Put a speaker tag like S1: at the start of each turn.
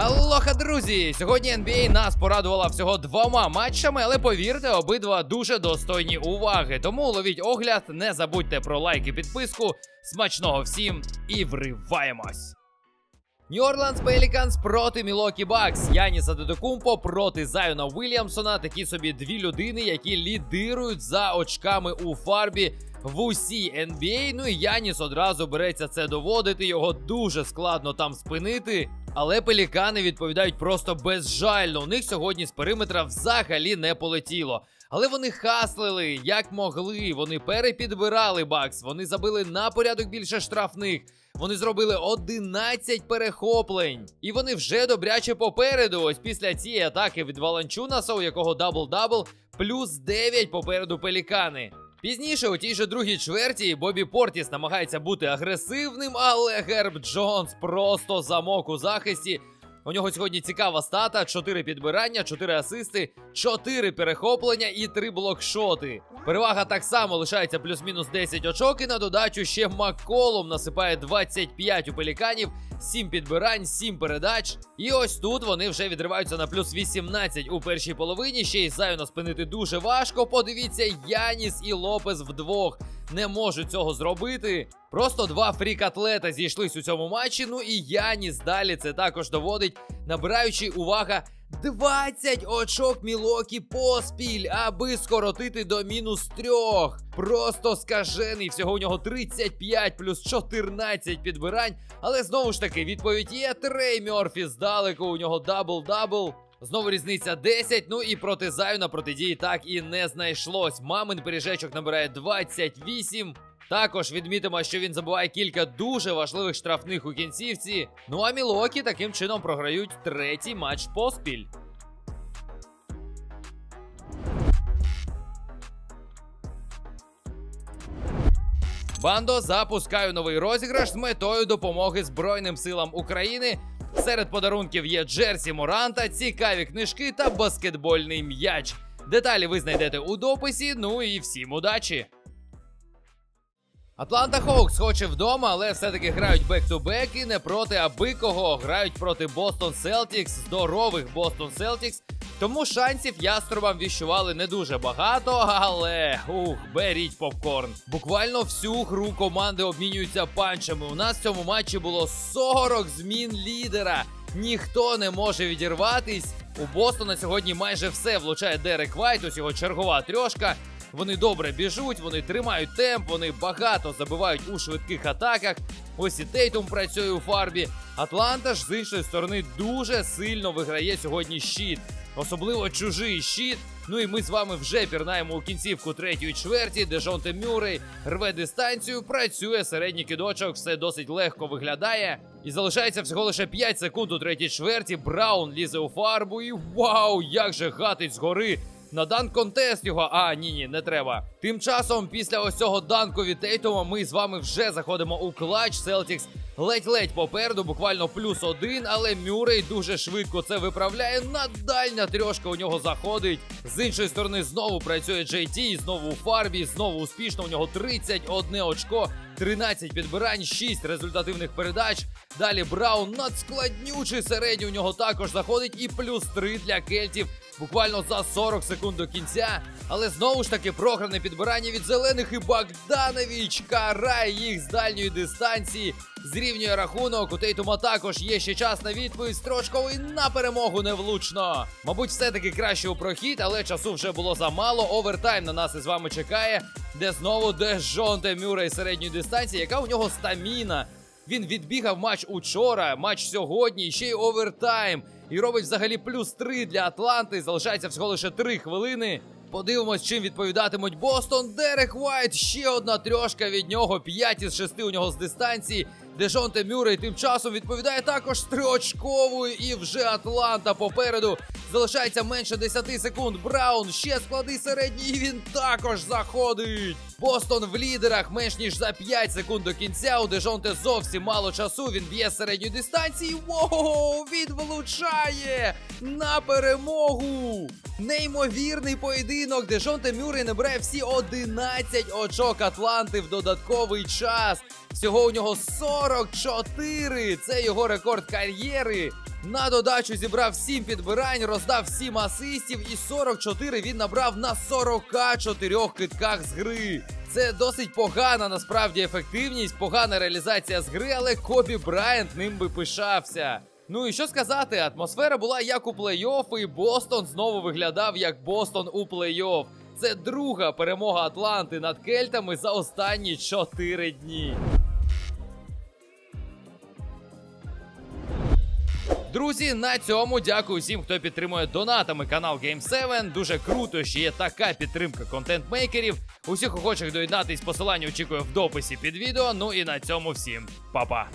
S1: Алоха, друзі! Сьогодні NBA нас порадувала всього двома матчами, але повірте, обидва дуже достойні уваги. Тому ловіть огляд, не забудьте про лайк і підписку. Смачного всім і вриваємось! Orleans Pelicans проти Milwaukee Bucks. Яніс Адедокумпо проти Зайона Уільямсона. Такі собі дві людини, які лідирують за очками у фарбі в усій NBA. Ну і Яніс одразу береться це доводити. Його дуже складно там спинити. Але пелікани відповідають просто безжально. У них сьогодні з периметра взагалі не полетіло. Але вони хаслили як могли. Вони перепідбирали Бакс. Вони забили на порядок більше штрафних. Вони зробили 11 перехоплень. І вони вже добряче попереду. Ось після цієї атаки від Валанчунаса, у якого дабл-дабл, плюс 9 попереду пелікани. Пізніше, у тій же другій чверті, Бобі Портіс намагається бути агресивним, але Герб Джонс просто замок у захисті. У нього сьогодні цікава стата: 4 підбирання, 4 асисти, 4 перехоплення і 3 блокшоти. Перевага так само лишається плюс-мінус 10 очок. І на додачу ще Макколум насипає 25 у пеліканів, 7 підбирань, 7 передач. І ось тут вони вже відриваються на плюс 18 у першій половині. Ще й Зайона спинити дуже важко. Подивіться, Яніс і Лопес вдвох не можуть цього зробити. Просто два фрік-атлета зійшлись у цьому матчі. Ну і Яніс далі це також доводить, набираючи увага 20 очок Мілокі поспіль, аби скоротити до мінус трьох. Просто скажений. Всього у нього 35 плюс 14 підбирань. Але знову ж таки, відповідь є Трей Мьорфі здалеку. У нього дабл-дабл. Знову різниця 10. Ну і проти Зайона протидії так і не знайшлось. Мамин пиріжечок набирає 28. Також відмітимо, що він забуває кілька дуже важливих штрафних у кінцівці. Ну а Мілокі таким чином програють третій матч поспіль. Бандо запускаю новий розіграш з метою допомоги Збройним силам України. Серед подарунків є Джерсі Моранта, цікаві книжки та баскетбольний м'яч. Деталі ви знайдете у дописі. Ну і всім удачі! Атланта Хоукс хоче вдома, але все-таки грають бек-ту-бек і не проти аби кого. Грають проти Бостон Селтікс, здорових Бостон Селтікс. Тому шансів яструбам віщували не дуже багато, але ух, беріть попкорн. Буквально всю гру команди обмінюються панчами. У нас в цьому матчі було 40 змін лідера. Ніхто не може відірватись. У Бостона сьогодні майже все влучає Дерек Вайт, ось його чергова трьошка. Вони добре біжуть, вони тримають темп, вони багато забивають у швидких атаках. Ось і Тейтум працює у фарбі. Атланта ж з іншої сторони дуже сильно виграє сьогодні щит. Особливо чужий щит. Ну і ми з вами вже пірнаємо у кінцівку третьої чверті, де Жонте Мюррей рве дистанцію, працює середній кидочок, все досить легко виглядає. І залишається всього лише 5 секунд у третій чверті. Браун лізе у фарбу і вау, як же гатить згори. На дан контест його. А, ні, ні, не треба. Тим часом, після ось цього данку від Тейтума, ми з вами вже заходимо у клач. Селтікс ледь-ледь попереду, буквально плюс один, але Мюррей дуже швидко це виправляє. Надальня трьошка у нього заходить. З іншої сторони, знову працює JT, знову у фарбі, знову успішно. У нього 31 очко. 13 підбирань, 6 результативних передач. Далі Браун надскладнючий середній у нього також заходить. І плюс 3 для кельтів буквально за 40 секунд до кінця. Але знову ж таки програне підбирання від зелених і Богданович карає їх з дальньої дистанції. Зрівнює рахунок. У Тейтума також є ще час на відповідь. Строчковий на перемогу невлучно. Мабуть, все-таки краще у прохід, але часу вже було замало. Овертайм на нас із вами чекає, де знову Дежонте Мюррей середньої дистанції, яка у нього стаміна. Він відбігав матч учора, матч сьогодні, ще й овертайм. І робить взагалі плюс 3 для Атланти. Залишається всього лише 3 хвилини. Подивимось, чим відповідатимуть Бостон. Дерек Вайт, ще одна трьошка від нього. 5 із 6 у нього з дистанції. Дежонте Мюррей тим часом відповідає також триочковою. І вже Атланта попереду. Залишається менше 10 секунд. Браун ще склади середній. І він також заходить. Бостон в лідерах менш ніж за 5 секунд до кінця. У Дежонте зовсім мало часу. Він б'є з середньої дистанції. Воу! Він влучає на перемогу. Неймовірний поєдинок. Дежонте Мюррей набирає всі 11 очок Атланти в додатковий час. Всього у нього 44. Це його рекорд кар'єри. На додачу зібрав 7 підбирань, роздав 7 асистів і 44 він набрав на 44 китках з гри. Це досить погана насправді ефективність, погана реалізація з гри, але Кобі Брайант ним би пишався. Ну і що сказати, атмосфера була як у плей-офф, і Бостон знову виглядав як Бостон у плей-офф. Це друга перемога Атланти над кельтами за останні 4 дні. Друзі, на цьому дякую всім, хто підтримує донатами канал Game7. Дуже круто, що є така підтримка контент-мейкерів. Усіх охочих доєднатись посилання очікую в дописі під відео. Ну і на цьому всім па-па.